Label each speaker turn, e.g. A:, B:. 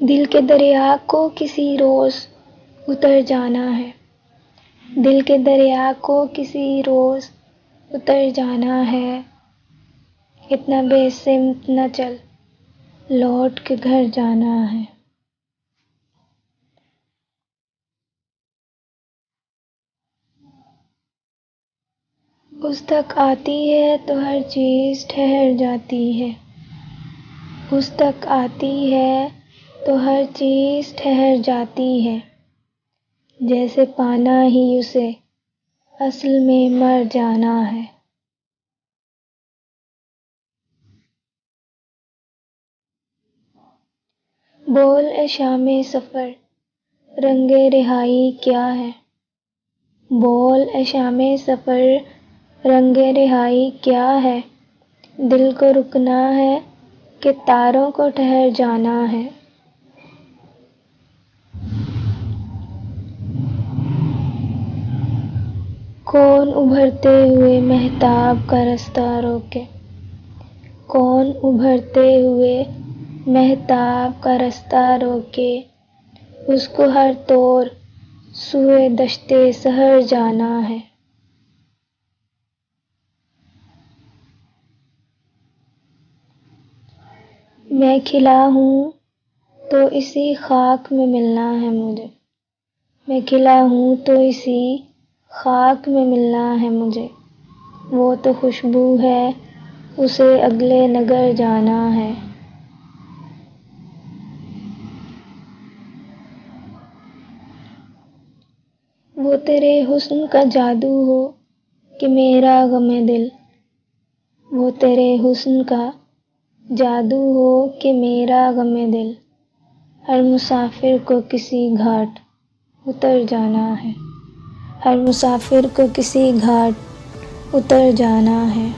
A: دل کے دریا کو کسی روز اتر جانا ہے۔ دل کے دریا کو کسی روز اتر جانا ہے۔ اتنا بے سمت نہ چل، لوٹ کے گھر جانا ہے۔ اس تک آتی ہے تو ہر چیز ٹھہر جاتی ہے۔ اس تک آتی ہے تو ہر چیز ٹھہر جاتی ہے، جیسے پانا ہی اسے اصل میں مر جانا ہے۔ بول، اے شام سفر رنگ رہائی کیا ہے؟ بول، اے شام سفر رنگ رہائی کیا ہے؟ دل کو رکنا ہے کہ تاروں کو ٹھہر جانا ہے۔ کون ابھرتے ہوئے مہتاب کا رستہ روکے؟ کون ابھرتے ہوئے مہتاب کا رستہ روکے؟ اس کو ہر طور سوئے دشتے سحر جانا ہے۔ میں کھلا ہوں تو اسی خاک میں ملنا ہے مجھے۔ میں کھلا ہوں تو اسی خاک میں ملنا ہے مجھے۔ وہ تو خوشبو ہے، اسے اگلے نگر جانا ہے۔ وہ تیرے حسن کا جادو ہو کہ میرا غم دل۔ وہ تیرے حسن کا جادو ہو کہ میرا غم دل۔ ہر مسافر کو کسی گھاٹ اتر جانا ہے۔ ہر مسافر کو کسی گھاٹ اتر جانا ہے۔